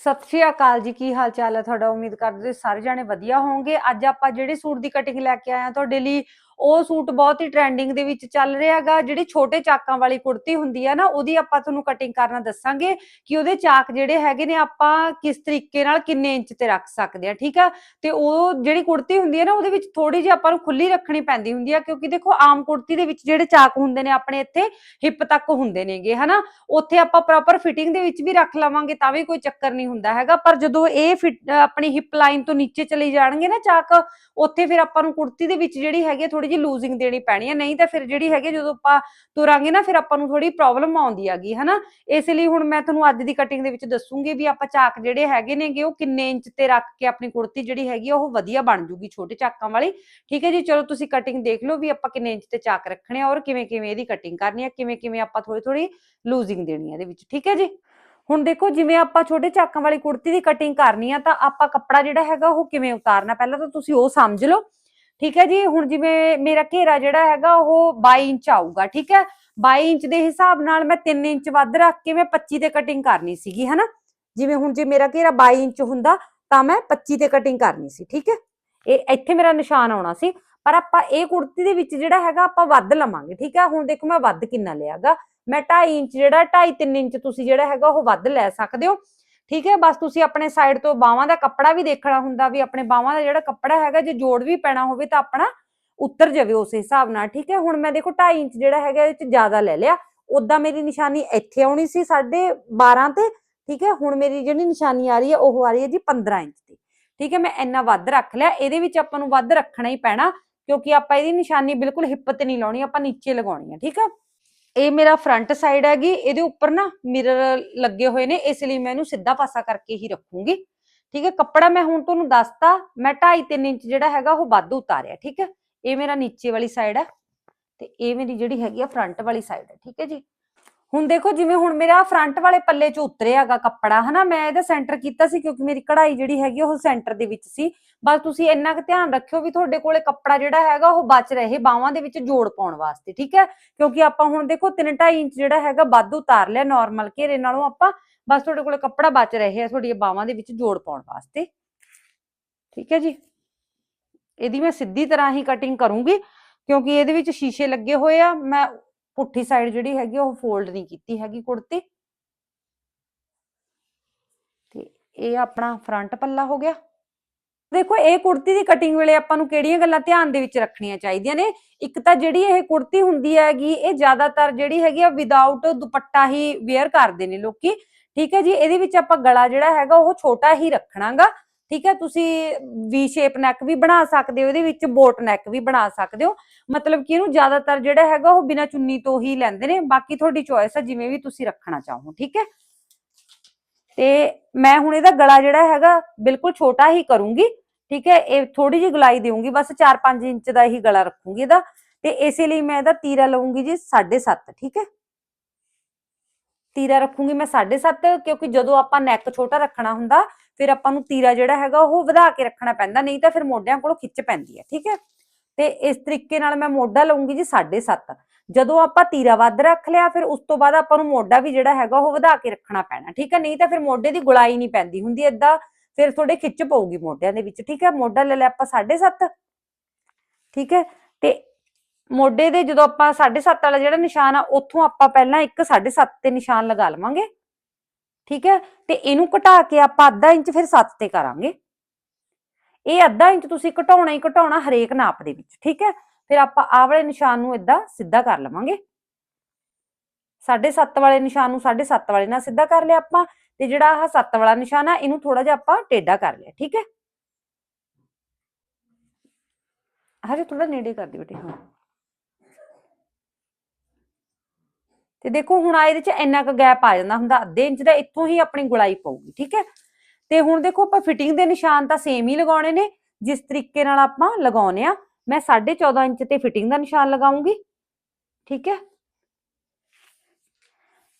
ਸਤਿ ਸ਼੍ਰੀ ਅਕਾਲ ਜੀ, ਕੀ ਹਾਲ ਚਾਲ ਹੈ ਤੁਹਾਡਾ? ਉਮੀਦ ਕਰਦੇ ਸਾਰੇ ਜਾਣੇ ਵਧੀਆ ਹੋਵੋਗੇ। ਅੱਜ ਆਪਾਂ ਜਿਹੜੇ ਸੂਟ ਦੀ ਕਟਿੰਗ ਲੈ ਕੇ ਆਏ ਆ ਤੁਹਾਡੇ ਲਈ ਉਹ ਸੂਟ ਬਹੁਤ ਹੀ ਟ੍ਰੈਂਡਿੰਗ ਦੇ ਵਿੱਚ ਚੱਲ ਰਿਹਾ ਹੈਗਾ। ਜਿਹੜੀ ਛੋਟੇ ਚਾਕਾਂ ਵਾਲੀ ਕੁੜਤੀ ਹੁੰਦੀ ਹੈ ਨਾ, ਉਹਦੀ ਆਪਾਂ ਤੁਹਾਨੂੰ ਕਟਿੰਗ ਕਰਨਾ ਦੱਸਾਂਗੇ ਕਿ ਉਹਦੇ ਚਾਕ ਜਿਹੜੇ ਹੈਗੇ ਨੇ, ਆਪਾਂ ਕਿਸ ਤਰੀਕੇ ਨਾਲ ਕਿੰਨੇ ਇੰਚ ਤੇ ਰੱਖ ਸਕਦੇ ਆ, ਠੀਕ ਆ? ਤੇ ਉਹ ਜਿਹੜੀ ਕੁੜਤੀ ਹੁੰਦੀ ਹੈ ਨਾ, ਉਹਦੇ ਵਿੱਚ ਥੋੜੀ ਜਿਹੀ ਆਪਾਂ ਨੂੰ ਖੁੱਲੀ ਰੱਖਣੀ ਪੈਂਦੀ ਹੁੰਦੀ ਆ, ਕਿਉਂਕਿ ਦੇਖੋ, ਆਮ ਕੁੜਤੀ ਦੇ ਵਿੱਚ ਜਿਹੜੇ ਚਾਕ ਹੁੰਦੇ ਨੇ, ਆਪਣੇ ਇੱਥੇ ਹਿੱਪ ਤੱਕ ਹੁੰਦੇ ਨੇਗੇ, ਹਨਾ? ਉੱਥੇ ਆਪਾਂ ਪ੍ਰੋਪਰ ਫਿਟਿੰਗ ਦੇ ਵਿੱਚ ਵੀ ਰੱਖ ਲਵਾਂਗੇ, ਤਾਂ ਵੀ ਕੋਈ ਚੱਕਰ ਨਹੀਂ ਹੁੰਦਾ ਹੈਗਾ। ਪਰ ਜਦੋਂ ਇਹ ਫਿਟ ਆਪਣੀ ਹਿੱਪ ਲਾਈਨ ਤੋਂ ਨੀਚੇ ਚਲੇ ਜਾਣਗੇ ਨਾ ਚਾਕ, ਉੱਥੇ ਫਿਰ ਆਪਾਂ ਨੂੰ ਕੁੜਤੀ ਦੇ ਵਿੱਚ ਜਿਹੜੀ ਹੈਗੀ ਥੋੜੀ ਜਿਹੀ ਲੂਜ਼ਿੰਗ ਦੇਣੀ ਪੈਣੀ ਹੈ ਨਹੀਂ ਤਾਂ ਫਿਰ ਜਿਹੜੀ ਹੈਗੀ ਜਦੋਂ ਆਪਾਂ ਤੁਰਾਂਗੇ ਨਾ, ਫਿਰ ਆਪਾਂ ਨੂੰ ਥੋੜੀ ਪ੍ਰੋਬਲਮ ਆਉਂਦੀ ਹੈਗੀ, ਹਨਾ? ਇਸ ਲਈ ਹੁਣ ਮੈਂ ਤੁਹਾਨੂੰ ਅੱਜ ਦੀ ਕਟਿੰਗ ਦੇ ਵਿੱਚ ਦੱਸੂਗੀ ਵੀ ਆਪਾਂ ਚਾਕ ਜਿਹੜੇ ਹੈਗੇ ਨੇਗੇ, ਉਹ ਕਿੰਨੇ ਇੰਚ ਤੇ ਰੱਖ ਕੇ ਆਪਣੀ ਕੁੜਤੀ ਜਿਹੜੀ ਹੈਗੀ ਉਹ ਵਧੀਆ ਬਣ ਜੂਗੀ, ਛੋਟੇ ਚਾਕਾਂ ਵਾਲੀ। ਠੀਕ ਹੈ ਜੀ? ਚਲੋ ਤੁਸੀਂ ਕਟਿੰਗ ਦੇਖ ਲਓ ਵੀ ਆਪਾਂ ਕਿੰਨੇ ਇੰਚ ਤੇ ਚਾਕ ਰੱਖਣੇ ਆ ਔਰ ਕਿਵੇਂ ਕਿਵੇਂ ਇਹਦੀ ਕਟਿੰਗ ਕਰਨੀ ਆ, ਕਿਵੇਂ ਕਿਵੇਂ ਆਪਾਂ ਥੋੜੀ ਥੋੜੀ ਲੂਜ਼ਿੰਗ ਦੇਣੀ ਆ ਇਹਦੇ ਵਿੱਚ। ਠੀਕ ਹੈ ਜੀ? ਹੁਣ ਦੇਖੋ, ਜਿਵੇਂ ਆਪਾਂ ਛੋਟੇ ਚਾਕਾਂ ਵਾਲੀ ਕੁੜਤੀ ਦੀ ਕਟਿੰਗ ਕਰਨੀ ਆ, ਤਾਂ ਆਪਾਂ ਕੱਪੜਾ ਜਿਹੜਾ ਹੈਗਾ, ਉਹ ਕਿਵੇਂ ਉਤਾਰਨਾ? ਪਹਿਲਾਂ ਤਾਂ ਤੁਸੀਂ ਉਹ ਸਮਝ ਲਓ। ਠੀਕ ਹੈ ਜੀ, ਹੁਣ ਜਿਵੇਂ ਮੇਰਾ ਘੇਰਾ ਜਿਹੜਾ ਹੈਗਾ ਉਹ 22 ਇੰਚ ਆਊਗਾ, ਠੀਕ ਹੈ? 22 ਇੰਚ ਦੇ ਹਿਸਾਬ ਨਾਲ ਮੈਂ 3 ਇੰਚ ਵੱਧ ਰੱਖ ਕੇ ਮੈਂ 25 ਤੇ ਕਟਿੰਗ ਕਰਨੀ ਸੀਗੀ, ਹਨਾ? ਜਿਵੇਂ ਹੁਣ ਜੇ ਮੇਰਾ ਘੇਰਾ 22 ਇੰਚ ਹੁੰਦਾ, ਤਾਂ ਮੈਂ 25 ਤੇ ਕਟਿੰਗ ਕਰਨੀ ਸੀ, ਠੀਕ ਹੈ? ਇਹ ਇੱਥੇ ਮੇਰਾ ਨਿਸ਼ਾਨ ਆਉਣਾ ਸੀ, ਪਰ ਆਪਾਂ ਇਹ ਕੁੜਤੀ ਦੇ ਵਿੱਚ ਜਿਹੜਾ ਹੈਗਾ ਆਪਾਂ ਵੱਧ ਲਵਾਂਗੇ, ਠੀਕ ਹੈ? ਹੁਣ ਦੇਖੋ ਮੈਂ ਵੱਧ ਕਿੰਨਾ ਲਿਆਗਾ। ਮੈਂ 2.5 ਇੰਚ ਜਿਹੜਾ 2.5 3 ਇੰਚ ਤੁਸੀਂ ਜਿਹੜਾ ਹੈਗਾ ਉਹ ਵੱਧ ਲੈ ਸਕਦੇ ਹੋ। ਠੀਕ ਹੈ, ਬਸ ਤੁਸੀਂ ਆਪਣੇ ਸਾਈਡ ਤੋਂ ਬਾਹਾਂ ਦਾ ਕੱਪੜਾ ਵੀ ਦੇਖਣਾ ਹੁੰਦਾ ਵੀ ਆਪਣੇ ਬਾਹਾਂ ਦਾ ਜਿਹੜਾ ਕੱਪੜਾ ਹੈਗਾ, ਜੇ ਜੋੜ ਵੀ ਪੈਣਾ ਹੋਵੇ ਤਾਂ ਆਪਣਾ ਉੱਤਰ ਜਾਵੇ ਉਸ ਹਿਸਾਬ ਨਾਲ, ਠੀਕ ਹੈ। ਹੁਣ ਮੈਂ ਦੇਖੋ 2.5 ਇੰਚ ਜਿਹੜਾ ਹੈਗਾ ਇਹ ਚ ਜ਼ਿਆਦਾ ਲੈ ਲਿਆ। ਉਦਾਂ ਮੇਰੀ ਨਿਸ਼ਾਨੀ ਇੱਥੇ ਆਉਣੀ ਸੀ 12.5 ਤੇ, ਠੀਕ ਹੈ। ਹੁਣ ਮੇਰੀ ਜਿਹੜੀ ਨਿਸ਼ਾਨੀ ਆ ਰਹੀ ਹੈ, ਉਹ ਆ ਰਹੀ ਹੈ ਜੀ 15 ਇੰਚ ਦੀ। ਠੀਕ ਹੈ, ਮੈਂ ਇੰਨਾ ਵੱਧ ਰੱਖ ਲਿਆ। ਇਹਦੇ ਵਿੱਚ ਆਪਾਂ ਨੂੰ ਵੱਧ ਰੱਖਣਾ ਹੀ ਪੈਣਾ, ਕਿਉਂਕਿ ਆਪਾਂ ਇਹਦੀ ਨਿਸ਼ਾਨੀ ਬਿਲਕੁਲ ਹਿੱਪ ਤੇ ਨਹੀਂ ਲਾਉਣੀ, ਆਪਾਂ ਨੀਚੇ ਲਗਾਉਣੀ ਹੈ, ਠੀਕ ਹੈ। ਇਹ ਮੇਰਾ ਫਰੰਟ ਸਾਈਡ ਹੈਗੀ, ਇਹਦੇ ਉੱਪਰ ਨਾ ਮਿਰਰ ਲੱਗੇ ਹੋਏ ਨੇ, ਇਸ ਲਈ ਮੈਂ ਇਹਨੂੰ ਸਿੱਧਾ ਪਾਸਾ ਕਰਕੇ ਹੀ ਰੱਖੂੰਗੀ। ਠੀਕ ਹੈ, ਕੱਪੜਾ ਮੈਂ ਹੁਣ ਤੁਹਾਨੂੰ ਦੱਸਤਾ, ਮੈਂ 2.5 3 ਇੰਚ ਜਿਹੜਾ ਹੈਗਾ ਉਹ ਵੱਧ ਉਤਾਰਿਆ, ਠੀਕ ਹੈ। ਇਹ ਮੇਰਾ ਨੀਚੇ ਵਾਲੀ ਸਾਈਡ ਹੈ ਤੇ ਇਹ ਮੇਰੀ ਜਿਹੜੀ ਹੈਗੀ ਆ ਫਰੰਟ ਵਾਲੀ ਸਾਈਡ ਹੈ, ਠੀਕ ਹੈ ਜੀ। ਹੁਣ ਦੇਖੋ ਜਿਵੇਂ ਹੁਣ ਮੇਰਾ ਫਰੰਟ ਵਾਲੇ ਪੱਲੇ 'ਚ ਉਤਰਿਆਗਾ ਕੱਪੜਾ, ਹਨਾ? ਮੈਂ ਇਹਦਾ ਸੈਂਟਰ ਕੀਤਾ ਸੀ ਕਿਉਂਕਿ ਮੇਰੀ ਕਢਾਈ ਜਿਹੜੀ ਹੈਗੀ ਉਹ ਸੈਂਟਰ ਦੇ ਵਿੱਚ ਸੀ। ਬਸ ਤੁਸੀਂ ਇੰਨਾ ਕੁ ਧਿਆਨ ਰੱਖਿਓ ਵੀ ਤੁਹਾਡੇ ਕੋਲੇ ਕੱਪੜਾ ਜਿਹੜਾ ਹੈਗਾ ਉਹ ਬਚ ਰਹੇ ਬਾਹਾਂ ਦੇ ਵਿੱਚ ਜੋੜ ਪਾਉਣ ਵਾਸਤੇ, ਠੀਕ ਹੈ? ਕਿਉਂਕਿ ਆਪਾਂ ਹੁਣ ਦੇਖੋ 3.5 ਇੰਚ ਜਿਹੜਾ ਹੈਗਾ ਵੱਧ ਉਤਾਰ ਲਿਆ ਨਾਰਮਲ ਘੇਰੇ ਨਾਲੋਂ ਆਪਾਂ, ਬਸ ਤੁਹਾਡੇ ਕੋਲੇ ਕੱਪੜਾ ਬਚ ਰਹੇ ਆ ਤੁਹਾਡੀਆਂ ਬਾਹਾਂ ਦੇ ਵਿੱਚ ਜੋੜ ਪਾਉਣ ਵਾਸਤੇ। ਠੀਕ ਹੈ ਜੀ? ਇਹਦੀ ਮੈਂ ਸਿੱਧੀ ਤਰ੍ਹਾਂ ਹੀ ਕਟਿੰਗ ਕਰੂੰਗੀ ਕਿਉਂਕਿ ਇਹਦੇ ਵਿੱਚ ਸ਼ੀਸ਼ੇ ਲੱਗੇ ਹੋਏ ਆ। ਮੈਂ ਪੁੱਠੀ ਸਾਈਡ ਜਿਹੜੀ ਹੈਗੀ ਉਹ ਫੋਲਡ ਨਹੀਂ ਕੀਤੀ ਹੈਗੀ ਕੁੜਤੀ। ਤੇ ਇਹ ਆਪਣਾ ਫਰੰਟ ਪੱਲਾ ਹੋ ਗਿਆ। ਦੇਖੋ, ਇਹ ਕੁੜਤੀ ਦੀ ਕਟਿੰਗ ਵੇਲੇ ਆਪਾਂ ਨੂੰ ਕਿਹੜੀਆਂ ਗੱਲਾਂ ਧਿਆਨ ਦੇ ਵਿੱਚ ਰੱਖਣੀਆਂ ਚਾਹੀਦੀਆਂ ਨੇ? ਇੱਕ ਤਾਂ ਜਿਹੜੀ ਇਹ ਕੁੜਤੀ ਹੁੰਦੀ ਹੈਗੀ, ਇਹ ਜ਼ਿਆਦਾਤਰ ਜਿਹੜੀ ਹੈਗੀ ਆ ਵਿਦਆਊਟ ਦੁਪੱਟਾ ਹੀ ਵੇਅਰ ਕਰਦੇ ਨੇ ਲੋਕੀ। ਠੀਕ ਹੈ ਜੀ, ਇਹਦੇ ਵਿੱਚ ਆਪਾਂ ਗਲਾ ਜਿਹੜਾ ਹੈਗਾ, ਉਹ ਛੋਟਾ ਹੀ ਰੱਖਣਾਗਾ। ਠੀਕ ਹੈ, ਤੁਸੀਂ ਵੀ ਸ਼ੇਪ ਨੈਕ ਵੀ ਬਣਾ ਸਕਦੇ ਹੋ, ਇਹਦੇ ਵਿੱਚ ਬੋਟ ਨੈਕ ਵੀ ਬਣਾ ਸਕਦੇ ਹੋ। ਮਤਲਬ ਕਿ ਇਹਨੂੰ ਜ਼ਿਆਦਾਤਰ ਜਿਹੜਾ ਹੈਗਾ ਉਹ ਬਿਨਾ ਚੁੰਨੀ ਤੋਂ ਹੀ ਲੈਂਦੇ ਨੇ, ਬਾਕੀ ਤੁਹਾਡੀ ਚੋਇਸ ਹੈ ਜਿਵੇਂ ਵੀ ਤੁਸੀਂ ਰੱਖਣਾ ਚਾਹੋ, ਠੀਕ ਹੈ। ਤੇ ਮੈਂ ਹੁਣ ਇਹਦਾ ਗਲਾ ਜਿਹੜਾ ਹੈਗਾ ਬਿਲਕੁਲ ਛੋਟਾ ਹੀ ਕਰੂੰਗੀ, ਠੀਕ ਹੈ, ਇਹ ਥੋੜੀ ਜਿਹੀ ਗਲਾਈ ਦੇਵਾਂਗੀ ਬਸ 4-5 ਇੰਚ ਦਾ ਹੀ ਗਲਾ ਰੱਖੂੰਗੀ ਇਹਦਾ। ਤੇ ਇਸੇ ਲਈ ਮੈਂ ਇਹਦਾ ਤੀਰਾ ਲਵਾਂਗੀ ਜੀ 7.5 ਠੀਕ ਹੈ। ਤੀਰਾ ਰੱਖੂੰਗੀ ਮੈਂ 7.5 ਕਿਉਂਕਿ ਜਦੋਂ ਆਪਾਂ ਨੈਕ ਛੋਟਾ ਰੱਖਣਾ ਹੁੰਦਾ, ਫਿਰ ਆਪਾਂ ਨੂੰ ਤੀਰਾ ਜਿਹੜਾ ਹੈਗਾ ਉਹ ਵਧਾ ਕੇ ਰੱਖਣਾ ਪੈਂਦਾ, ਨਹੀਂ ਤਾਂ ਫਿਰ ਮੋਢਿਆਂ ਕੋਲੋਂ ਖਿੱਚ ਪੈਂਦੀ ਹੈ, ਠੀਕ ਹੈ? ਤੇ ਇਸ ਤਰੀਕੇ ਨਾਲ ਮੈਂ ਮੋਢਾ ਲਵਾਂਗੀ ਜੀ 7.5 ਜਦੋਂ ਆਪਾਂ ਤੀਰਾ ਵੱਧ ਰੱਖ ਲਿਆ, ਫਿਰ ਉਸ ਤੋਂ ਬਾਅਦ ਆਪਾਂ ਨੂੰ ਮੋਢਾ ਵੀ ਜਿਹੜਾ ਹੈਗਾ ਉਹ ਵਧਾ ਕੇ ਰੱਖਣਾ ਪੈਣਾ, ਠੀਕ ਹੈ? ਨਹੀਂ ਤਾਂ ਫਿਰ ਮੋਢੇ ਦੀ ਗੁਲਾਈ ਨਹੀਂ ਪੈਂਦੀ ਹੁੰਦੀ ਏਦਾਂ, ਫਿਰ ਥੋੜੇ ਖਿੱਚ ਪਊਗੀ ਮੋਢਿਆਂ ਦੇ ਵਿੱਚ, ਠੀਕ ਹੈ? ਮੋਢਾ ਲੈ ਲਿਆ ਆਪਾਂ 7.5 ਠੀਕ ਹੈ? ਤੇ ਮੋਢੇ ਦੇ ਜਦੋਂ ਆਪਾਂ 7.5 ਵਾਲਾ ਜਿਹੜਾ ਨਿਸ਼ਾਨ ਆ, ਉੱਥੋਂ ਆਪਾਂ ਪਹਿਲਾਂ ਇੱਕ 7.5 ਤੇ ਨਿਸ਼ਾਨ ਲਗਾ ਲਵਾਂਗੇ। ਠੀਕ ਹੈ? ਤੇ ਇਹਨੂੰ ਘਟਾ ਕੇ ਆਪਾਂ ਅੱਧਾ ਇੰਚ ਫਿਰ 7 ਤੇ ਕਰਾਂਗੇ। ਇਹ ਅੱਧਾ ਇੰਚ ਤੁਸੀਂ ਘਟਾਉਣਾ ਹੀ ਘਟਾਉਣਾ ਹਰੇਕ ਨਾਪ ਦੇ ਵਿੱਚ, ਠੀਕ ਹੈ? ਫਿਰ ਆਪਾਂ ਆਹ ਵਾਲੇ ਨਿਸ਼ਾਨ ਨੂੰ ਇਦਾਂ ਸਿੱਧਾ ਕਰ ਲਵਾਂਗੇ। 7.5 ਵਾਲੇ ਨਿਸ਼ਾਨ ਨੂੰ 7.5 ਵਾਲੇ ਨਾਲ ਸਿੱਧਾ ਕਰ ਲਿਆ ਆਪਾਂ ਤੇ ਜਿਹੜਾ ਆਹ 7 ਵਾਲਾ ਨਿਸ਼ਾਨ ਆ, ਇਹਨੂੰ ਥੋੜਾ ਜਿਹਾ ਆਪਾਂ ਟੇਢਾ ਕਰ ਲਿਆ, ਠੀਕ ਹੈ? ਹਜੇ ਥੋੜਾ ਨੇੜੇ ਕਰ ਦਿਓ ਬੇਟੇ, ਹਾਂ। ਤੇ ਦੇਖੋ ਹੁਣ ਆ ਇਹਦੇ ਚ ਇੰਨਾ ਕੁ ਗੈਪ ਆ ਜਾਂਦਾ ਹੁੰਦਾ, ਅੱਧੇ ਇੰਚ ਦਾ ਇੱਥੋਂ ਹੀ ਆਪਣੀ ਗੁਲਾਈ ਪਊਗੀ, ਠੀਕ ਹੈ? ਤੇ ਹੁਣ ਦੇਖੋ ਆਪਾਂ ਫਿਟਿੰਗ ਦੇ ਨਿਸ਼ਾਨ ਤਾਂ ਸੇਮ ਹੀ ਲਗਾਉਣੇ ਨੇ, ਜਿਸ ਤਰੀਕੇ ਨਾਲ ਆਪਾਂ ਲਗਾਉਨੇ ਆ, ਮੈਂ 14.5 ਇੰਚ ਤੇ ਫਿਟਿੰਗ ਦਾ ਨਿਸ਼ਾਨ ਲਗਾਉਂਗੀ, ਠੀਕ ਹੈ?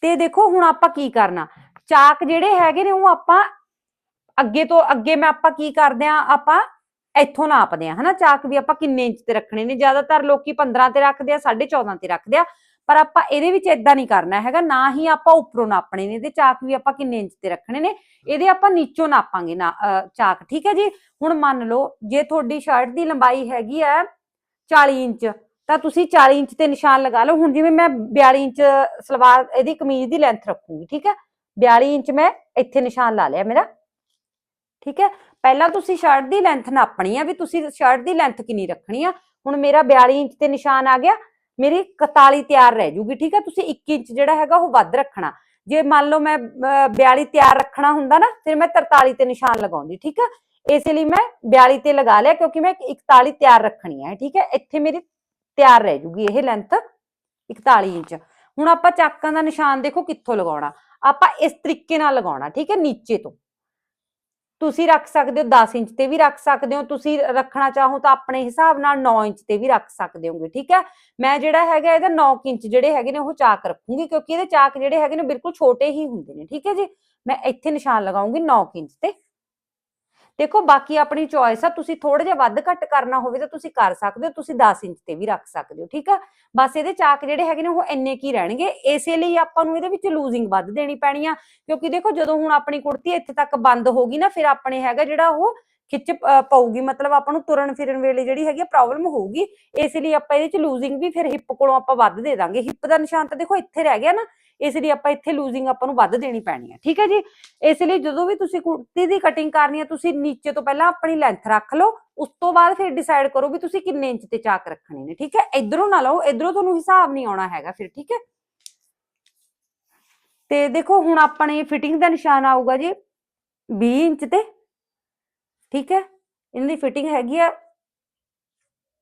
ਤੇ ਦੇਖੋ ਹੁਣ ਆਪਾਂ ਕੀ ਕਰਨਾ, ਚਾਕ ਜਿਹੜੇ ਹੈਗੇ ਨੇ ਉਹ ਆਪਾਂ ਅੱਗੇ ਤੋਂ ਅੱਗੇ ਮੈਂ ਆਪਾਂ ਕੀ ਕਰਦੇ ਆ, ਆਪਾਂ ਇੱਥੋਂ ਨਾਪਦੇ ਆ, ਹਨਾ? ਚਾਕ ਵੀ ਆਪਾਂ ਕਿੰਨੇ ਇੰਚ ਤੇ ਰੱਖਣੇ ਨੇ? ਜ਼ਿਆਦਾਤਰ ਲੋਕੀ 15 ਤੇ ਰੱਖਦੇ ਆ 14.5 ਤੇ ਰੱਖਦੇ ਆ ਪਰ ਆਪਾਂ ਇਹਦੇ ਵਿੱਚ ਇਦਾਂ ਨਹੀਂ ਕਰਨਾ ਹੈਗਾ, ਨਾ ਹੀ ਆਪਾਂ ਉੱਪਰੋਂ ਨਾਪਣੇ ਨੇ, ਇਹਦੇ ਚਾਕ ਵੀ ਆਪਾਂ ਕਿੰਨੇ ਇੰਚ ਤੇ ਰੱਖਣੇ ਨੇ, ਇਹਦੇ ਆਪਾਂ ਨੀਚੋਂ ਨਾਪਾਂਗੇ ਨਾ ਚਾਕ, ਠੀਕ ਹੈ ਜੀ? ਹੁਣ ਮੰਨ ਲਓ, ਜੇ ਤੁਹਾਡੀ ਸ਼ਰਟ ਦੀ ਲੰਬਾਈ ਹੈਗੀ ਆ 40 ਇੰਚ, ਤਾਂ ਤੁਸੀਂ 40 ਇੰਚ ਤੇ ਨਿਸ਼ਾਨ ਲਗਾ ਲਓ। ਹੁਣ ਜਿਵੇਂ ਮੈਂ 42 ਇੰਚ ਸਲਵਾਰ, ਇਹਦੀ ਕਮੀਜ਼ ਦੀ ਲੈਂਥ ਰੱਖੂੰਗੀ, ਠੀਕ ਹੈ? 42 ਇੰਚ ਮੈਂ ਇੱਥੇ ਨਿਸ਼ਾਨ ਲਾ ਲਿਆ ਮੇਰਾ, ਠੀਕ ਹੈ? ਪਹਿਲਾਂ ਤੁਸੀਂ ਸ਼ਰਟ ਦੀ ਲੈਂਥ ਨਾਪਣੀ ਆ ਵੀ ਤੁਸੀਂ ਸ਼ਰਟ ਦੀ ਲੈਂਥ ਕਿੰਨੀ ਰੱਖਣੀ ਆ? ਹੁਣ ਮੇਰਾ 42 ਇੰਚ ਤੇ ਨਿਸ਼ਾਨ ਆ ਗਿਆ ਮੇਰੀ 41 ਤਿਆਰ ਰਹਿ ਜੂਗੀ ਠੀਕ ਹੈ? ਤੁਸੀਂ 21 ਇੰਚ ਜਿਹੜਾ ਹੈਗਾ ਉਹ ਵੱਧ ਰੱਖਣਾ। ਜੇ ਮੰਨ ਲਓ ਮੈਂ ਅਹ, 42 ਤਿਆਰ ਰੱਖਣਾ ਹੁੰਦਾ ਨਾ ਫਿਰ ਮੈਂ 43 ਤੇ ਨਿਸ਼ਾਨ ਲਗਾਉਂਦੀ ਠੀਕ ਹੈ? ਇਸੇ ਲਈ ਮੈਂ 42 ਤੇ ਲਗਾ ਲਿਆ ਕਿਉਂਕਿ ਮੈਂ 41 ਤਿਆਰ ਰੱਖਣੀ ਹੈ ਠੀਕ ਹੈ? ਇੱਥੇ ਮੇਰੀ ਤਿਆਰ ਰਹਿ ਜੂਗੀ ਇਹ ਲੈਂਥ 41 ਇੰਚ। ਹੁਣ ਆਪਾਂ ਚਾਕਾਂ ਦਾ ਨਿਸ਼ਾਨ ਦੇਖੋ ਕਿੱਥੋਂ ਲਗਾਉਣਾ। ਆਪਾਂ ਇਸ ਤਰੀਕੇ ਨਾਲ ਲਗਾਉਣਾ ਠੀਕ ਹੈ? ਨੀਚੇ ਤੋਂ। ਤੁਸੀਂ ਰੱਖ ਸਕਦੇ ਹੋ 10 ਇੰਚ ਤੇ ਵੀ ਰੱਖ ਸਕਦੇ ਹੋ, ਤੁਸੀਂ ਰੱਖਣਾ ਚਾਹੋ ਤਾਂ ਆਪਣੇ ਹਿਸਾਬ ਨਾਲ 9 ਇੰਚ ਤੇ ਵੀ ਰੱਖ ਸਕਦੇ ਹੋਗੇ, ਠੀਕ ਹੈ? ਮੈਂ ਜਿਹੜਾ ਹੈਗਾ ਇਹਦਾ 9 ਇੰਚ ਜਿਹੜੇ ਹੈਗੇ ਨੇ ਉਹ ਚਾਕ ਰੱਖੂੰਗੀ ਕਿਉਂਕਿ ਇਹਦੇ ਚਾਕ ਜਿਹੜੇ ਹੈਗੇ ਨੇ ਬਿਲਕੁਲ ਛੋਟੇ ਹੀ ਹੁੰਦੇ ਨੇ, ਠੀਕ ਹੈ ਜੀ? ਮੈਂ ਇੱਥੇ ਨਿਸ਼ਾਨ ਲਗਾਉਂਗੀ 9 ਇੰਚ ਤੇ। ਦੇਖੋ, ਬਾਕੀ ਆਪਣੀ ਚੋਇਸ ਆ, ਤੁਸੀਂ ਥੋੜਾ ਜਿਹਾ ਵੱਧ ਘੱਟ ਕਰਨਾ ਹੋਵੇ ਤਾਂ ਤੁਸੀਂ ਕਰ ਸਕਦੇ ਹੋ, ਤੁਸੀਂ 10 ਇੰਚ ਤੇ ਵੀ ਰੱਖ ਸਕਦੇ ਹੋ, ਠੀਕ ਆ? ਬਸ ਇਹਦੇ ਚਾਕ ਜਿਹੜੇ ਹੈਗੇ ਨੇ, ਉਹ ਇੰਨੇ ਕੀ ਰਹਿਣਗੇ। ਇਸੇ ਲਈ ਆਪਾਂ ਨੂੰ ਇਹਦੇ ਵਿੱਚ ਲੂਜ਼ਿੰਗ ਵੱਧ ਦੇਣੀ ਪੈਣੀ ਆ, ਕਿਉਂਕਿ ਦੇਖੋ, ਜਦੋਂ ਹੁਣ ਆਪਣੀ ਕੁੜਤੀ ਇੱਥੇ ਤੱਕ ਬੰਦ ਹੋ ਗਈ ਨਾ, ਫਿਰ ਆਪਣੇ ਹੈਗਾ ਜਿਹੜਾ ਉਹ ਖਿੱਚ ਅ, ਪਊਗੀ ਮਤਲਬ ਆਪਾਂ ਨੂੰ ਤੁਰਨ ਫਿਰਨ ਵੇਲੇ ਜਿਹੜੀ ਹੈਗੀ ਪ੍ਰੋਬਲਮ ਹੋਊਗੀ ਇਸ ਲਈ ਆਪਾਂ ਇਹਦੇ ਚ ਲੂਜ਼ਿੰਗ ਵੀ ਫਿਰ ਹਿੱਪ ਕੋਲੋਂ ਆਪਾਂ ਵੱਧ ਦੇ ਦਾਂਗੇ। ਹਿੱਪ ਦਾ ਨਿਸ਼ਾਨ ਤਾਂ ਦੇਖੋ ਇੱਥੇ ਰਹਿ ਗਿਆ ਨਾ ਇਸ ਲਈ ਆਪਾਂ ਇੱਥੇ ਲੂਜ਼ਿੰਗ ਆਪਾਂ ਨੂੰ ਵੱਧ ਦੇਣੀ ਪੈਣੀ ਹੈ ਠੀਕ ਹੈ ਜੀ? ਇਸ ਲਈ ਜਦੋਂ ਵੀ ਤੁਸੀਂ ਕੁੜਤੀ ਦੀ ਕਟਿੰਗ ਕਰਨੀ ਹੈ ਤੁਸੀਂ ਨੀਚੇ ਤੋਂ ਪਹਿਲਾਂ ਆਪਣੀ ਲੈਂਥ ਰੱਖ ਲਓ ਉਸ ਤੋਂ ਬਾਅਦ ਫਿਰ ਡਿਸਾਈਡ ਕਰੋ ਵੀ ਤੁਸੀਂ ਕਿੰਨੇ ਇੰਚ ਤੇ ਚਾਕ ਰੱਖਣੇ ਨੇ ਠੀਕ ਹੈ? ਇਧਰੋਂ ਨਾ ਲਓ ਇਧਰੋਂ ਤੁਹਾਨੂੰ ਹਿਸਾਬ ਨਹੀਂ ਆਉਣਾ ਹੈਗਾ ਫਿਰ ਠੀਕ ਹੈ? ਤੇ ਦੇਖੋ ਹੁਣ ਆਪਣੇ ਫਿਟਿੰਗ ਦਾ ਨਿਸ਼ਾਨ ਆਊਗਾ ਜੀ 20 ਇੰਚ ਤੇ ਠੀਕ ਹੈ? ਇਹਨਾਂ ਦੀ ਫਿਟਿੰਗ ਹੈਗੀ ਆ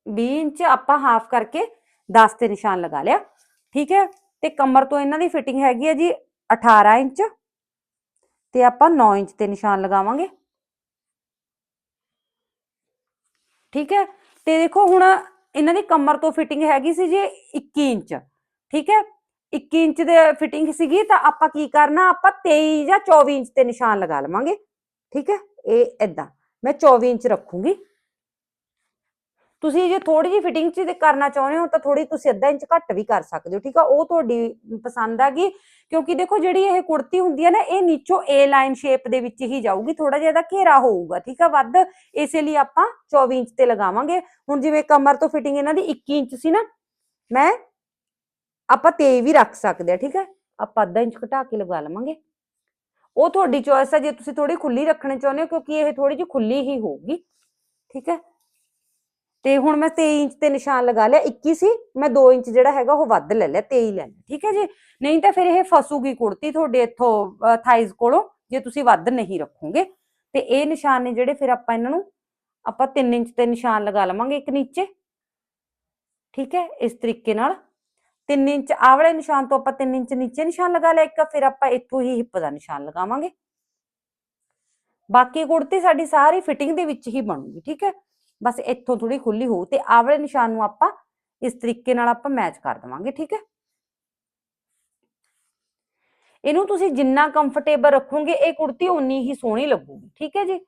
20 ਇੰਚ, ਆਪਾਂ ਹਾਫ ਕਰਕੇ 10 ਤੇ ਨਿਸ਼ਾਨ ਲਗਾ ਲਿਆ। ਠੀਕ ਹੈ? ਤੇ ਕਮਰ ਤੋਂ ਇਹਨਾਂ ਦੀ ਫਿਟਿੰਗ ਹੈਗੀ ਆ ਜੀ 18 ਇੰਚ ਤੇ ਆਪਾਂ 9 ਇੰਚ ਤੇ ਨਿਸ਼ਾਨ ਲਗਾਵਾਂਗੇ। ਠੀਕ ਹੈ? ਤੇ ਦੇਖੋ ਹੁਣ ਇਹਨਾਂ ਦੀ ਕਮਰ ਤੋਂ ਫਿਟਿੰਗ ਹੈਗੀ ਸੀ ਜੀ 21 ਇੰਚ। ਠੀਕ ਹੈ? 21 ਇੰਚ ਦੇ ਫਿਟਿੰਗ ਸੀਗੀ ਤਾਂ ਆਪਾਂ ਕੀ ਕਰਨਾ, ਆਪਾਂ 23 ਜਾਂ 24 ਇੰਚ ਤੇ ਨਿਸ਼ਾਨ ਲਗਾ ਲਵਾਂਗੇ। ਠੀਕ ਹੈ? ਇਹ ਏਦਾਂ। ਮੈਂ 24 ਇੰਚ ਰੱਖੂੰਗੀ। ਤੁਸੀਂ ਜੇ ਥੋੜੀ ਜਿਹੀ ਫਿਟਿੰਗ ਚ ਕਰਨਾ ਚਾਹੁੰਦੇ ਹੋ, ਤਾਂ ਥੋੜੀ ਤੁਸੀਂ ਅੱਧਾ ਇੰਚ ਘੱਟ ਵੀ ਕਰ ਸਕਦੇ ਹੋ, ਠੀਕ ਆ? ਉਹ ਤੁਹਾਡੀ ਪਸੰਦ ਹੈਗੀ ਕਿਉਂਕਿ ਦੇਖੋ ਜਿਹੜੀ ਇਹ ਕੁੜਤੀ ਹੁੰਦੀ ਹੈ ਨਾ, ਇਹ ਨੀਚੋਂ ਏ ਲਾਈਨ ਸ਼ੇਪ ਦੇ ਵਿੱਚ ਹੀ ਜਾਊਗੀ ਥੋੜਾ ਜਿਹਾ ਇਹਦਾ ਘੇਰਾ ਹੋਊਗਾ, ਠੀਕ ਆ? ਵੱਧ ਇਸੇ ਲਈ ਆਪਾਂ 24 ਇੰਚ ਤੇ ਲਗਾਵਾਂਗੇ। ਹੁਣ ਜਿਵੇਂ ਕਮਰ ਤੋਂ ਫਿਟਿੰਗ ਇਹਨਾਂ ਦੀ 21 ਇੰਚ ਸੀ ਨਾ, ਮੈਂ ਆਪਾਂ 23 ਵੀ ਰੱਖ ਸਕਦੇ ਆ, ਠੀਕ ਹੈ ਆਪਾਂ ਅੱਧਾ ਇੰਚ ਘਟਾ ਕੇ ਲਗਾ ਲਵਾਂਗੇ। ਉਹ ਤੁਹਾਡੀ ਚੋਇਸ ਹੈ, ਜੇ ਤੁਸੀਂ ਥੋੜੀ ਖੁੱਲੀ ਰੱਖਣੀ ਚਾਹੁੰਦੇ ਹੋ, ਕਿਉਂਕਿ ਇਹ ਥੋੜੀ ਜਿਹੀ ਖੁੱਲੀ ਹੀ ਹੋਊਗੀ। ਠੀਕ ਹੈ? ਤੇ ਹੁਣ ਮੈਂ 23 ਇੰਚ ਤੇ ਨਿਸ਼ਾਨ ਲਗਾ ਲਿਆ 21 ਸੀ, ਮੈਂ 2 ਇੰਚ ਜਿਹੜਾ ਹੈਗਾ ਉਹ ਵੱਧ ਲੈ ਲਿਆ 23 ਲੈ ਲਿਆ। ਠੀਕ ਹੈ ਜੀ? ਨਹੀਂ ਤਾਂ ਫਿਰ ਇਹ ਫਸੂਗੀ ਕੁੜਤੀ ਤੁਹਾਡੇ ਇੱਥੋਂ ਥਾਈਜ਼ ਕੋਲੋਂ, ਜੇ ਤੁਸੀਂ ਵੱਧ ਨਹੀਂ ਰੱਖੋਗੇ। ਤੇ ਇਹ ਨਿਸ਼ਾਨ ਨੇ ਜਿਹੜੇ ਫਿਰ ਆਪਾਂ ਇਹਨਾਂ ਨੂੰ, ਆਪਾਂ 3 ਇੰਚ ਤੇ ਨਿਸ਼ਾਨ ਲਗਾ ਲਵਾਂਗੇ ਇੱਕ ਨੀਚੇ। ਠੀਕ ਹੈ? ਇਸ ਤਰੀਕੇ ਨਾਲ। 3 ਇੰਚ ਆਹ ਵਾਲੇ ਨਿਸ਼ਾਨ ਤੋਂ ਆਪਾਂ 3 ਇੰਚ ਨੀਚੇ ਨਿਸ਼ਾਨ ਲਗਾ ਲਿਆ ਇੱਕ, ਫਿਰ ਆਪਾਂ ਇੱਥੋਂ ਹੀ ਹਿੱਪ ਦਾ ਨਿਸ਼ਾਨ ਲਗਾਵਾਂਗੇ। ਬਾਕੀ ਕੁੜਤੀ ਸਾਡੀ ਸਾਰੀ ਫਿਟਿੰਗ ਦੇ ਵਿੱਚ ਹੀ ਬਣੂਗੀ, ਠੀਕ ਹੈ? ਬਸ ਇੱਥੋਂ ਥੋੜੀ ਖੁੱਲੀ ਹੋਊ ਤੇ ਆਹ ਵਾਲੇ ਨਿਸ਼ਾਨ ਨੂੰ ਆਪਾਂ ਇਸ ਤਰੀਕੇ ਨਾਲ ਆਪਾਂ ਮੈਚ ਕਰ ਦਵਾਂਗੇ, ਠੀਕ ਹੈ? ਇਹਨੂੰ ਤੁਸੀਂ ਜਿੰਨਾ ਕੰਫਰਟੇਬਲ ਰੱਖੋਗੇ, ਇਹ ਕੁੜਤੀ ਉਨੀ ਹੀ ਸੋਹਣੀ ਲੱਗੂਗੀ, ਠੀਕ ਹੈ ਜੀ?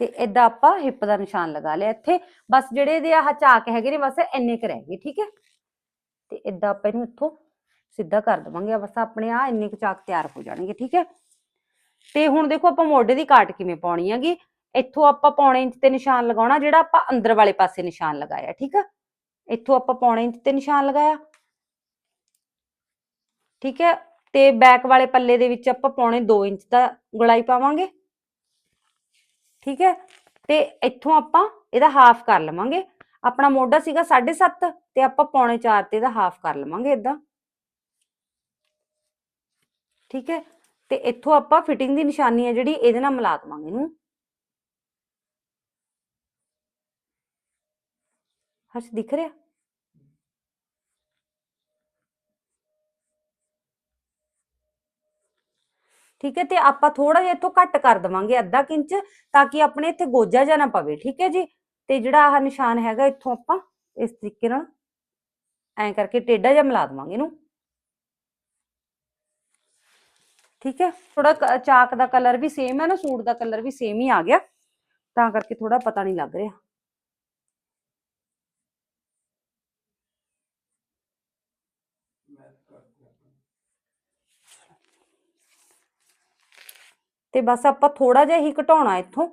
ਤੇ ਇਦਾਂ ਆਪਾਂ ਹਿੱਪ ਦਾ ਨਿਸ਼ਾਨ ਲਗਾ ਲਿਆ ਇੱਥੇ। ਬਸ ਜਿਹੜੇ ਇਹਦੇ ਆਹ ਚਾਕ ਹੈਗੇ ਨੇ, ਬਸ ਇੰਨੇ ਕੁ ਰਹਿ ਗਏ, ਠੀਕ ਹੈ? ਤੇ ਇਦਾਂ ਆਪਾਂ ਇਹਨੂੰ ਇੱਥੋਂ ਸਿੱਧਾ ਕਰ ਦਵਾਂਗੇ। ਬਸ ਆਪਣੇ ਆ ਇੰਨੇ ਕੁ ਚਾਕ ਤਿਆਰ ਹੋ ਜਾਣਗੇ, ਠੀਕ ਹੈ? ਤੇ ਹੁਣ ਦੇਖੋ ਆਪਾਂ ਮੋਢੇ ਦੀ ਕਾਟ ਕਿਵੇਂ ਪਾਉਣੀ ਹੈਗੀ। ਇੱਥੋਂ ਆਪਾਂ ਪੌਣੇ ਇੰਚ ਤੇ ਨਿਸ਼ਾਨ ਲਗਾਉਣਾ, ਜਿਹੜਾ ਆਪਾਂ ਅੰਦਰ ਵਾਲੇ ਪਾਸੇ ਨਿਸ਼ਾਨ ਲਗਾਇਆ, ਠੀਕ ਆ ਇੱਥੋਂ ਆਪਾਂ ਪੌਣੇ ਇੰਚ ਤੇ ਨਿਸ਼ਾਨ ਲਗਾਇਆ। ਠੀਕ ਹੈ? ਤੇ ਬੈਕ ਵਾਲੇ ਪੱਲੇ ਦੇ ਵਿੱਚ ਆਪਾਂ ਪੌਣੇ 2 ਇੰਚ ਦਾ ਗੁਲਾਈ ਪਾਵਾਂਗੇ। ਠੀਕ ਹੈ? ਤੇ ਇੱਥੋਂ ਆਪਾਂ ਇਹਦਾ ਹਾਫ ਕਰ ਲਵਾਂਗੇ। ਆਪਣਾ ਮੋਢਾ ਸੀਗਾ 7.5 ਤੇ ਆਪਾਂ ਪੌਣੇ 4 ਤੇ ਇਹਦਾ ਹਾਫ ਕਰ ਲਵਾਂਗੇ ਇਦਾਂ ਠੀਕ ਹੈ? ਤੇ ਇੱਥੋਂ ਆਪਾਂ ਫਿਟਿੰਗ ਦੀ ਨਿਸ਼ਾਨੀ ਹੈ ਜਿਹੜੀ, ਇਹਦੇ ਨਾਲ ਮਿਲਾ ਦਵਾਂਗੇ ਇਹਨੂੰ। ਹਰਸ਼, ਦਿਖ ਰਿਹਾ? ਠੀਕ ਹੈ, ਤੇ ਆਪਾਂ ਥੋੜਾ ਜਿਹਾ ਇੱਥੋਂ ਘੱਟ ਕਰ ਦਵਾਂਗੇ ਅੱਧਾ ਇੰਚ, ਤਾਂ ਕਿ ਆਪਣੇ ਇੱਥੇ ਗੋਜਾ ਜਾਂ ਨਾ ਪਵੇ, ਠੀਕ ਹੈ ਜੀ? ਤੇ ਜਿਹੜਾ ਆਹ ਨਿਸ਼ਾਨ ਹੈਗਾ ਇੱਥੋਂ ਆਪਾਂ ਇਸ ਤਰੀਕੇ ਨਾਲ ਐਂ ਕਰਕੇ ਟੇਢਾ ਜਿਹਾ ਮਿਲਾ ਦਵਾਂਗੇ ਇਹਨੂੰ। ਠੀਕ ਹੈ ਥੋੜਾ ਚਾਕ ਦਾ ਕਲਰ ਵੀ ਸੇਮ ਹੈ ਨਾ, ਸੂਟ ਦਾ ਕਲਰ ਵੀ ਸੇਮ ਹੀ ਆ ਗਿਆ, ਤਾਂ ਕਰਕੇ ਥੋੜਾ ਪਤਾ ਨਹੀਂ ਲੱਗ ਰਿਹਾ। ਤੇ ਬਸ ਆਪਾਂ ਥੋੜਾ ਜਿਹਾ ਹੀ ਘਟਾਉਣਾ ਇੱਥੋਂ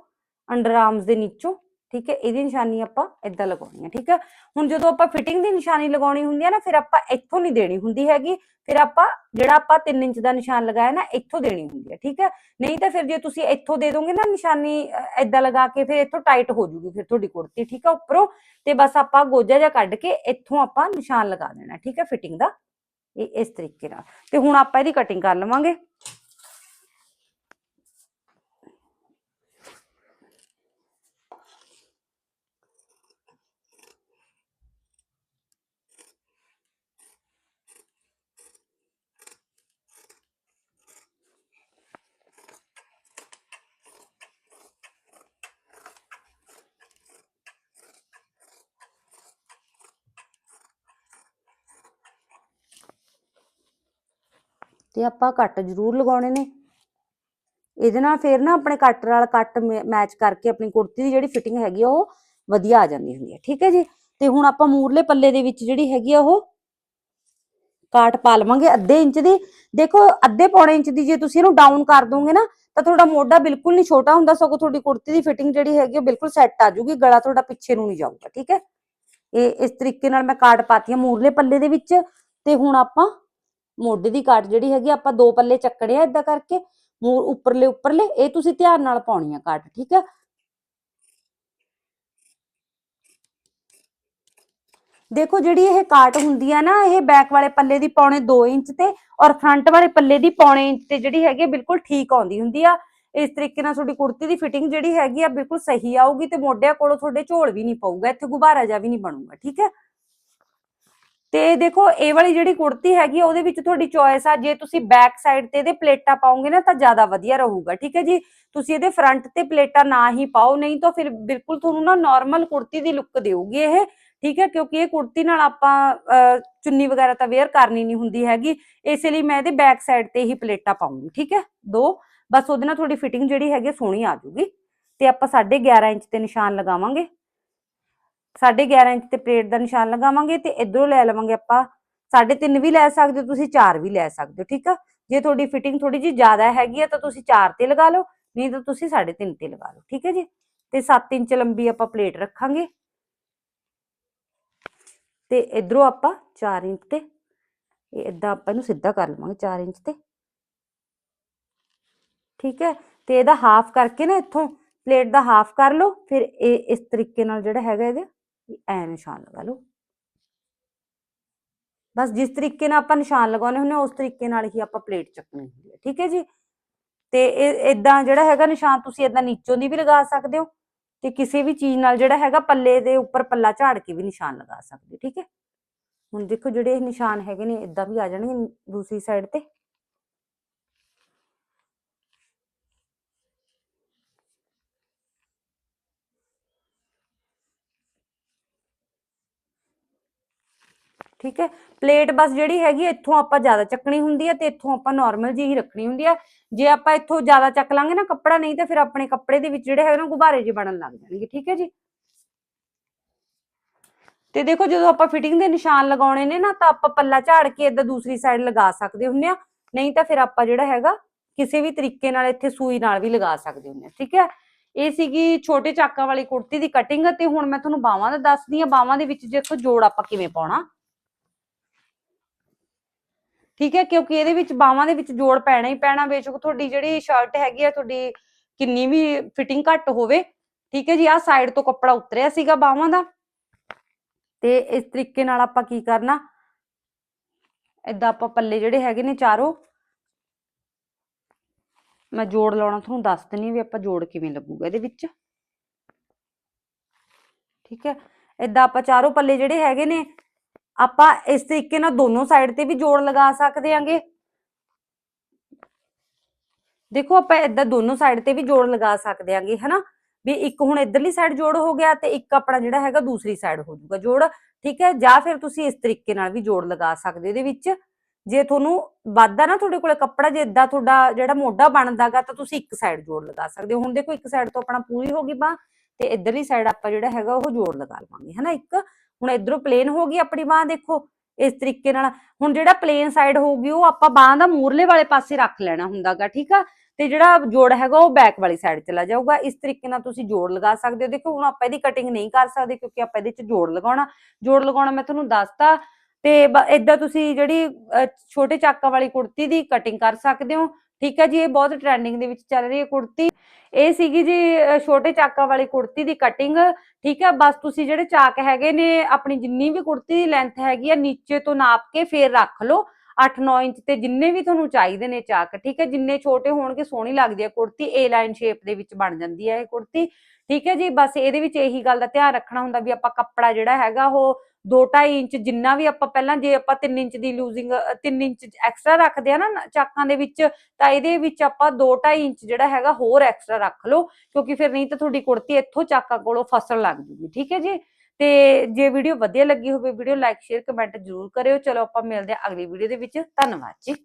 ਅੰਡਰ ਆਰਮਸ ਦੇ ਨੀਚੋਂ ਠੀਕ ਹੈ ਇਹਦੀ ਨਿਸ਼ਾਨੀ ਆਪਾਂ ਇਦਾਂ ਲਗਾਉਣੀ ਹੈ ਠੀਕ ਹੈ ਹੁਣ ਜਦੋਂ ਆਪਾਂ ਫਿਟਿੰਗ ਦੀ ਨਿਸ਼ਾਨੀ ਲਗਾਉਣੀ ਹੁੰਦੀ ਹੈ ਨਾ ਫਿਰ ਆਪਾਂ ਇੱਥੋਂ ਨਹੀਂ ਦੇਣੀ ਹੁੰਦੀ ਹੈਗੀ ਫਿਰ ਆਪਾਂ ਜਿਹੜਾ ਆਪਾਂ 3 ਇੰਚ ਦਾ ਨਿਸ਼ਾਨ ਲਗਾਇਆ ਨਾ ਇੱਥੋਂ ਦੇਣੀ ਹੁੰਦੀ ਹੈ ਠੀਕ ਹੈ ਨਹੀਂ ਤਾਂ ਫਿਰ ਜੇ ਤੁਸੀਂ ਇੱਥੋਂ ਦੇ ਦੋਗੇ ਨਾ ਨਿਸ਼ਾਨੀ ਇਦਾਂ ਲਗਾ ਕੇ ਫਿਰ ਇੱਥੋਂ ਟਾਈਟ ਹੋ ਜੂਗੀ ਫਿਰ ਤੁਹਾਡੀ ਕੁੜਤੀ ਠੀਕ ਹੈ ਉੱਪਰੋਂ ਤੇ ਬਸ ਆਪਾਂ ਗੋਜਾ ਜਿਹਾ ਕੱਢ ਕੇ ਇੱਥੋਂ ਆਪਾਂ ਨਿਸ਼ਾਨ ਲਗਾ ਦੇਣਾ ਠੀਕ ਹੈ ਫਿਟਿੰਗ ਦਾ ਇਹ ਇਸ ਤਰੀਕੇ ਨਾਲ ਤੇ ਹੁਣ ਆਪਾਂ ਇਹਦੀ ਕਟਿੰਗ ਕਰ ਲਵਾਂਗੇ ਤੇ ਆਪਾਂ ਕੱਟ ਜ਼ਰੂਰ ਲਗਾਉਣੇ ਨੇ। ਇਹਦੇ ਨਾਲ ਫਿਰ ਨਾ ਆਪਣੇ ਕੱਟ ਨਾਲ ਕੱਟ ਮੈਚ ਕਰਕੇ ਆਪਣੀ ਕੁੜਤੀ ਦੀ ਜਿਹੜੀ ਫਿਟਿੰਗ ਹੈਗੀ ਆ ਉਹ ਵਧੀਆ ਆ ਜਾਂਦੀ ਹੁੰਦੀ ਹੈ ਠੀਕ ਹੈ ਜੀ? ਤੇ ਹੁਣ ਆਪਾਂ ਮੂਰਲੇ ਪੱਲੇ ਦੇ ਵਿੱਚ ਜਿਹੜੀ ਹੈਗੀ ਆ ਉਹ ਕਾਟ ਪਾ ਲਵਾਂਗੇ ਅੱਧੇ ਇੰਚ ਦੀ। ਦੇਖੋ, ਅੱਧੇ ਪੌਣੇ ਇੰਚ ਦੀ ਜੇ ਤੁਸੀਂ ਇਹਨੂੰ ਡਾਊਨ ਕਰ ਦੋਗੇ ਨਾ, ਤਾਂ ਤੁਹਾਡਾ ਮੋਢਾ ਬਿਲਕੁਲ ਨਹੀਂ ਛੋਟਾ ਹੁੰਦਾ, ਸਗੋਂ ਤੁਹਾਡੀ ਕੁੜਤੀ ਦੀ ਫਿਟਿੰਗ ਜਿਹੜੀ ਹੈਗੀ ਉਹ ਬਿਲਕੁਲ ਸੈੱਟ ਆ ਜੂਗੀ, ਗਲਾ ਤੁਹਾਡਾ ਪਿੱਛੇ ਨੂੰ ਨਹੀਂ ਜਾਊਗਾ, ਠੀਕ ਹੈ? ਇਹ, ਇਸ ਤਰੀਕੇ ਨਾਲ ਮੈਂ ਕਾਟ ਪਾਤੀ ਆ ਮੂਰਲੇ ਪੱਲੇ ਦੇ ਵਿੱਚ। ਤੇ ਹੁਣ ਆਪਾਂ ਮੋਢੇ ਦੀ ਕਾਟ ਜਿਹੜੀ ਹੈਗੀ ਆਪਾਂ ਦੋ ਪੱਲੇ ਚੱਕਣੇ ਆ ਇਦਾਂ ਕਰਕੇ ਮੂਰ ਉੱਪਰਲੇ ਉੱਪਰਲੇ, ਇਹ ਤੁਸੀਂ ਧਿਆਨ ਨਾਲ ਪਾਉਣੀ ਆ ਕਾਟ ਠੀਕ ਹੈ ਦੇਖੋ ਜਿਹੜੀ ਇਹ ਕਾਟ ਹੁੰਦੀ ਆ ਨਾ, ਇਹ ਬੈਕ ਵਾਲੇ ਪੱਲੇ ਦੀ ਪੌਣੇ 2 ਇੰਚ ਤੇ ਔਰ ਫਰੰਟ ਵਾਲੇ ਪੱਲੇ ਦੀ ਪੌਣੇ ਇੰਚ ਤੇ ਜਿਹੜੀ ਹੈਗੀ ਬਿਲਕੁਲ ਠੀਕ ਆਉਂਦੀ ਹੁੰਦੀ ਆ। ਇਸ ਤਰੀਕੇ ਨਾਲ ਤੁਹਾਡੀ ਕੁੜਤੀ ਦੀ ਫਿਟਿੰਗ ਜਿਹੜੀ ਹੈਗੀ ਆ, ਬਿਲਕੁਲ ਸਹੀ ਆਊਗੀ ਤੇ ਮੋਢਿਆਂ ਕੋਲੋਂ ਤੁਹਾਡੇ ਝੋਲ ਵੀ ਨਹੀਂ ਪਊਗਾ, ਇੱਥੇ ਗੁਬਾਰਾ ਜਾ ਵੀ ਨਹੀਂ ਬਣੂਗਾ, ਠੀਕ ਹੈ ਤੇ ਦੇਖੋ ਇਹ ਵਾਲੀ ਜਿਹੜੀ ਕੁੜਤੀ ਹੈਗੀ ਆ ਉਹਦੇ ਵਿੱਚ ਤੁਹਾਡੀ ਚੋਇਸ ਆ। ਜੇ ਤੁਸੀਂ ਬੈਕ ਸਾਈਡ ਤੇ ਇਹਦੇ ਪਲੇਟਾਂ ਪਾਉਂਗੇ ਨਾ ਤਾਂ ਜ਼ਿਆਦਾ ਵਧੀਆ ਰਹੂਗਾ ਠੀਕ ਹੈ ਜੀ? ਤੁਸੀਂ ਇਹਦੇ ਫਰੰਟ ਤੇ ਪਲੇਟਾਂ ਨਾ ਹੀ ਪਾਓ ਨਹੀਂ ਤਾਂ ਫਿਰ ਬਿਲਕੁਲ ਤੁਹਾਨੂੰ ਨਾ ਨਾਰਮਲ ਕੁੜਤੀ ਦੀ ਲੁੱਕ ਦੇਊਗੀ ਇਹ ਠੀਕ ਹੈ? ਕਿਉਂਕਿ ਇਹ ਕੁੜਤੀ ਨਾਲ ਆਪਾਂ ਅਹ, ਚੁੰਨੀ ਵਗੈਰਾ ਤਾਂ ਵੇਅਰ ਕਰਨੀ ਨਹੀਂ ਹੁੰਦੀ ਹੈਗੀ। ਇਸੇ ਲਈ ਮੈਂ ਇਹਦੇ ਬੈਕ ਸਾਈਡ ਤੇ ਹੀ ਪਲੇਟਾਂ ਪਾਉਂਗੀ ਠੀਕ ਹੈ? ਦੋ ਬਸ ਉਹਦੇ ਨਾਲ ਤੁਹਾਡੀ ਫਿਟਿੰਗ ਜਿਹੜੀ ਹੈਗੀ ਆ ਸੋਹਣੀ ਆ ਜੂਗੀ ਤੇ ਆਪਾਂ 11.5 ਇੰਚ ਤੇ ਨਿਸ਼ਾਨ ਲਗਾਵਾਂਗੇ। 11.5 ਇੰਚ ਤੇ ਪਲੇਟ ਦਾ ਨਿਸ਼ਾਨ ਲਗਾਵਾਂਗੇ ਤੇ ਇਧਰੋਂ ਲੈ ਲਵਾਂਗੇ ਆਪਾਂ 3.5 ਵੀ ਲੈ ਸਕਦੇ ਹੋ, ਤੁਸੀਂ 4 ਵੀ ਲੈ ਸਕਦੇ ਹੋ, ਠੀਕ ਆ? ਜੇ ਤੁਹਾਡੀ ਫਿਟਿੰਗ ਥੋੜੀ ਜਿਹੀ ਜ਼ਿਆਦਾ ਹੈਗੀ ਆ ਤਾਂ ਤੁਸੀਂ 4 ਤੇ ਲਗਾ ਲਓ, ਨਹੀਂ ਤਾਂ ਤੁਸੀਂ 3.5 ਤੇ ਲਗਾ ਲਓ, ਠੀਕ ਹੈ ਜੀ? ਤੇ 7 ਇੰਚ ਲੰਬੀ ਆਪਾਂ ਪਲੇਟ ਰੱਖਾਂਗੇ। ਤੇ ਇਧਰੋਂ ਆਪਾਂ 4 ਇੰਚ ਤੇ, ਇਹ ਇਦਾਂ ਆਪਾਂ ਇਹਨੂੰ ਸਿੱਧਾ ਕਰ ਲਵਾਂਗੇ 4 ਇੰਚ ਤੇ। ਠੀਕ ਹੈ? ਤੇ ਇਹਦਾ ਹਾਫ ਕਰਕੇ ਨਾ ਇੱਥੋਂ, ਪਲੇਟ ਦਾ ਹਾਫ ਕਰ ਲਓ, ਫਿਰ ਇਹ ਇਸ ਤਰੀਕੇ ਨਾਲ ਜਿਹੜਾ ਹੈਗਾ ਇਹਦੇ ਐ ਨਿਸ਼ਾਨ ਲਗਾ ਲਓ। ਬਸ ਜਿਸ ਤਰੀਕੇ ਨਾਲ ਆਪਾਂ ਨਿਸ਼ਾਨ ਲਗਾਉਣੇ ਹੁੰਦੇ ਆ ਉਸ ਤਰੀਕੇ ਨਾਲ ਹੀ ਆਪਾਂ ਪਲੇਟ ਚੱਕਣੀ ਹੁੰਦੀ ਹੈ, ਠੀਕ ਹੈ ਜੀ? ਤੇ ਇਹ ਇਦਾਂ ਜਿਹੜਾ ਹੈਗਾ ਨਿਸ਼ਾਨ ਤੁਸੀਂ ਇਦਾਂ ਨੀਚੋਂ ਦੀ ਵੀ ਲਗਾ ਸਕਦੇ ਹੋ ਤੇ ਕਿਸੇ ਵੀ ਚੀਜ਼ ਨਾਲ ਜਿਹੜਾ ਹੈਗਾ ਪੱਲੇ ਦੇ ਉੱਪਰ ਪੱਲਾ ਝਾੜ ਕੇ ਵੀ ਨਿਸ਼ਾਨ ਲਗਾ ਸਕਦੇ ਹੋ, ਠੀਕ ਹੈ? ਹੁਣ ਦੇਖੋ ਜਿਹੜੇ ਇਹ ਨਿਸ਼ਾਨ ਹੈਗੇ ਨੇ ਇਦਾਂ ਵੀ ਆ ਜਾਣਗੇ ਦੂਸਰੀ ਸਾਈਡ ਤੇ। ਠੀਕ ਹੈ? ਪਲੇਟ ਬਸ ਜਿਹੜੀ ਹੈਗੀ ਆ, ਇੱਥੋਂ ਆਪਾਂ ਜ਼ਿਆਦਾ ਚੱਕਣੀ ਹੁੰਦੀ ਹੈ ਤੇ ਇੱਥੋਂ ਆਪਾਂ ਨਾਰਮਲ ਜਿਹੀ ਰੱਖਣੀ ਹੁੰਦੀ ਆ। ਜੇ ਆਪਾਂ ਇੱਥੋਂ ਜ਼ਿਆਦਾ ਚੱਕ ਲਾਂਗੇ ਨਾ ਕੱਪੜਾ ਨਹੀਂ ਤਾਂ ਫਿਰ ਆਪਣੇ ਕੱਪੜੇ ਦੇ ਵਿੱਚ ਜਿਹੜੇ ਹੈਗੇ ਨਾ ਗੁਬਾਰੇ ਜਿਹੇ ਬਣਨ ਲੱਗ ਜਾਣਗੇ ਠੀਕ ਹੈ ਜੀ? ਤੇ ਦੇਖੋ ਜਦੋਂ ਆਪਾਂ ਫਿਟਿੰਗ ਦੇ ਨਿਸ਼ਾਨ ਲਗਾਉਣੇ ਨੇ ਨਾ ਤਾਂ ਆਪਾਂ ਪੱਲਾ ਝਾੜ ਕੇ ਇਦਾਂ ਦੂਸਰੀ ਸਾਈਡ ਲਗਾ ਸਕਦੇ ਹੁੰਦੇ ਆ। ਨਹੀਂ ਤਾਂ ਫਿਰ ਆਪਾਂ ਜਿਹੜਾ ਹੈਗਾ ਕਿਸੇ ਵੀ ਤਰੀਕੇ ਨਾਲ ਇੱਥੇ ਸੂਈ ਨਾਲ ਵੀ ਲਗਾ ਸਕਦੇ ਹੁੰਦੇ ਆ ਠੀਕ ਹੈ? ਇਹ ਸੀਗੀ ਛੋਟੇ ਚਾਕਾਂ ਵਾਲੀ ਕੁੜਤੀ ਦੀ ਕਟਿੰਗ ਤੇ ਹੁਣ ਮੈਂ ਤੁਹਾਨੂੰ ਬਾਹਾਂ ਦਾ ਦੱਸਦੀ ਆ ਬਾਹਾਂ ਦੇ ਵਿੱਚ ਦੇਖੋ ਜੋੜ ਆਪਾਂ ਕਿਵੇਂ ਪਾਉਣਾ। ਠੀਕ ਹੈ, ਕਿਉਂਕਿ ਇਹਦੇ ਵਿੱਚ ਬਾਹਾਂ ਦੇ ਵਿੱਚ ਜੋੜ ਪੈਣਾ ਹੀ ਪੈਣਾ, ਬੇਸ਼ੱਕ ਤੁਹਾਡੀ ਜਿਹੜੀ ਸ਼ਰਟ ਹੈਗੀ ਆ, ਤੁਹਾਡੀ ਕਿੰਨੀ ਵੀ ਫਿਟਿੰਗ ਘੱਟ ਹੋਵੇ, ਠੀਕ ਹੈ ਜੀ, ਆਹ ਸਾਈਡ ਤੋਂ ਕੱਪੜਾ ਉਤਰਿਆ ਸੀਗਾ ਬਾਹਾਂ ਦਾ। ਤੇ ਇਸ ਤਰੀਕੇ ਨਾਲ ਆਪਾਂ ਕੀ ਕਰਨਾ? ਏਦਾਂ ਆਪਾਂ ਪੱਲੇ ਜਿਹੜੇ ਹੈਗੇ ਨੇ ਚਾਰੋਂ, ਮੈਂ ਜੋੜ ਲਾਉਣਾ, ਤੁਹਾਨੂੰ ਦੱਸ ਦਿੰਨੀ ਵੀ ਆਪਾਂ ਜੋੜ ਕਿਵੇਂ ਲੱਗੂਗਾ ਇਹਦੇ ਵਿੱਚ। ਠੀਕ ਹੈ, ਏਦਾਂ ਆਪਾਂ ਚਾਰੋਂ ਪੱਲੇ ਜਿਹੜੇ ਹੈਗੇ ਨੇ ਆਪਾਂ ਇਸ ਤਰੀਕੇ ਨਾਲ ਦੋਨੋਂ ਸਾਈਡ ਤੇ ਵੀ ਜੋੜ ਲਗਾ ਸਕਦੇ ਆਂਗੇ। ਦੇਖੋ, ਆਪਾਂ ਏਦਾਂ ਦੋਨੋਂ ਸਾਈਡ ਤੇ ਵੀ ਜੋੜ ਲਗਾ ਸਕਦੇ ਆਂਗੇ, ਹਨਾ? ਵੀ ਇੱਕ ਹੁਣ ਇਧਰਲੀ ਸਾਈਡ ਜੋੜ ਹੋ ਗਿਆ ਤੇ ਇੱਕ ਆਪਣਾ ਜਿਹੜਾ ਹੈਗਾ ਦੂਸਰੀ ਸਾਈਡ ਹੋ ਜਾਊਗਾ ਜੋੜ, ਠੀਕ ਹੈ? ਜਾਂ ਫਿਰ ਤੁਸੀਂ ਇਸ ਤਰੀਕੇ ਨਾਲ ਵੀ ਜੋੜ ਲਗਾ ਸਕਦੇ ਇਹਦੇ ਵਿੱਚ। ਜੇ ਤੁਹਾਨੂੰ ਵਾਧਾ ਨਾ ਤੁਹਾਡੇ ਕੋਲੇ ਕੱਪੜਾ, ਜੇ ਇਦਾਂ ਤੁਹਾਡਾ ਜਿਹੜਾ ਮੋਢਾ ਬਣਦਾਗਾ ਤਾਂ ਤੁਸੀਂ ਇੱਕ ਸਾਈਡ ਜੋੜ ਲਗਾ ਸਕਦੇ ਹੋ। ਹੁਣ ਦੇਖੋ, ਇੱਕ ਸਾਈਡ ਤੋਂ ਆਪਣਾ ਪੂਰੀ ਹੋ ਗਈ ਬਾਂਹ ਤੇ ਇਧਰਲੀ ਸਾਈਡ ਆਪਾਂ ਜਿਹੜਾ ਹੈਗਾ ਉਹ ਜੋੜ ਲਗਾ ਲਵਾਂਗੇ, ਹਨਾ ਇੱਕ? ਹੁਣ ਇਧਰੋਂ ਪਲੇਨ ਹੋ ਗਈ ਆਪਣੀ ਬਾਹ, ਦੇਖੋ, ਇਸ ਤਰੀਕੇ ਨਾਲ। ਹੁਣ ਜਿਹੜਾ ਪਲੇਨ ਸਾਈਡ ਹੋਊਗੀ, ਉਹ ਆਪਾਂ ਬਾਹ ਦਾ ਮੂਰਲੇ ਵਾਲੇ ਪਾਸੇ ਰੱਖ ਲੈਣਾ ਹੁੰਦਾਗਾ, ਠੀਕ ਆ? ਤੇ ਜਿਹੜਾ ਜੋੜ ਹੈਗਾ, ਉਹ ਬੈਕ ਵਾਲੀ ਸਾਈਡ ਚਲਾ ਜਾਊਗਾ। ਇਸ ਤਰੀਕੇ ਨਾਲ ਤੁਸੀਂ ਜੋੜ ਲਗਾ ਸਕਦੇ ਹੋ। ਦੇਖੋ, ਹੁਣ ਆਪਾਂ ਇਹਦੀ ਕਟਿੰਗ ਨਹੀਂ ਕਰ ਸਕਦੇ, ਕਿਉਂਕਿ ਆਪਾਂ ਇਹਦੇ 'ਚ ਜੋੜ ਲਗਾਉਣਾ। ਜੋੜ ਲਗਾਉਣਾ ਮੈਂ ਤੁਹਾਨੂੰ ਦੱਸਤਾ। ਤੇ ਇਦਾਂ ਤੁਸੀਂ ਜਿਹੜੀ ਛੋਟੇ ਚਾਕਾਂ ਵਾਲੀ ਕੁੜਤੀ ਦੀ ਕਟਿੰਗ ਕਰ ਸਕਦੇ ਹੋ। ਠੀਕ ਹੈ ਜੀ, ਇਹ ਬਹੁਤ ਟ੍ਰੈਂਡਿੰਗ ਦੇ ਵਿੱਚ ਚੱਲ ਰਹੀ ਹੈ ਕੁੜਤੀ। ਇਹ ਸੀਗੀ ਜੀ ਛੋਟੇ ਚਾਕਾਂ ਵਾਲੀ ਕੁੜਤੀ ਦੀ ਕਟਿੰਗ ਠੀਕ ਹੈ, ਬਸ ਤੁਸੀਂ ਜਿਹੜੇ ਚਾਕ ਹੈਗੇ ਨੇ, ਆਪਣੀ ਜਿੰਨੀ ਵੀ ਕੁੜਤੀ ਦੀ ਲੈਂਥ ਹੈਗੀ ਆ, ਨੀਚੇ ਤੋਂ ਨਾਪ ਕੇ ਫੇਰ ਰੱਖ ਲਓ। 8-9 ਇੰਚ ਤੇ ਜਿੰਨੇ ਵੀ ਤੁਹਾਨੂੰ ਚਾਹੀਦੇ ਨੇ ਚਾਕ। ਠੀਕ ਹੈ, ਜਿੰਨੇ ਛੋਟੇ ਹੋਣਗੇ, ਸੋਹਣੀ ਲੱਗਦੀ ਹੈ ਕੁੜਤੀ। ਏ ਲਾਈਨ ਸ਼ੇਪ ਦੇ ਵਿੱਚ ਬਣ ਜਾਂਦੀ ਹੈ ਇਹ ਕੁੜਤੀ। ਠੀਕ ਹੈ ਜੀ, ਬਸ ਇਹਦੇ ਵਿੱਚ ਇਹੀ ਗੱਲ ਦਾ ਧਿਆਨ ਰੱਖਣਾ ਹੁੰਦਾ ਵੀ ਆਪਾਂ ਕੱਪੜਾ ਜਿਹੜਾ ਹੈਗਾ, ਉਹ 2.5 ਇੰਚ ਜਿੰਨਾ ਵੀ ਆਪਾਂ ਪਹਿਲਾਂ ਜੇ ਆਪਾਂ 3 ਇੰਚ ਦੀ ਲੂਜ਼ਿੰਗ 3 ਇੰਚ ਐਕਸਟਰਾ ਰੱਖਦੇ ਆ ਨਾ ਚਾਕਾਂ ਦੇ ਵਿੱਚ, ਤਾਂ ਇਹਦੇ ਵਿੱਚ ਆਪਾਂ 2.5 ਇੰਚ ਜਿਹੜਾ ਹੈਗਾ ਹੋਰ ਐਕਸਟਰਾ ਰੱਖ ਲਓ, ਕਿਉਂਕਿ ਫਿਰ ਨਹੀਂ ਤਾਂ ਤੁਹਾਡੀ ਕੁੜਤੀ ਇੱਥੋਂ ਚਾਕਾਂ ਕੋਲੋਂ ਫਸਣ ਲੱਗ ਜੂਗੀ, ਠੀਕ ਹੈ ਜੀ? ਤੇ ਜੇ ਵੀਡੀਓ ਵਧੀਆ ਲੱਗੀ ਹੋਵੇ, ਵੀਡੀਓ ਲਾਈਕ ਸ਼ੇਅਰ ਕਮੈਂਟ ਜ਼ਰੂਰ ਕਰਿਓ। ਚਲੋ ਆਪਾਂ ਮਿਲਦੇ ਹਾਂ ਅਗਲੀ ਵੀਡੀਓ ਦੇ ਵਿੱਚ। ਧੰਨਵਾਦ ਜੀ।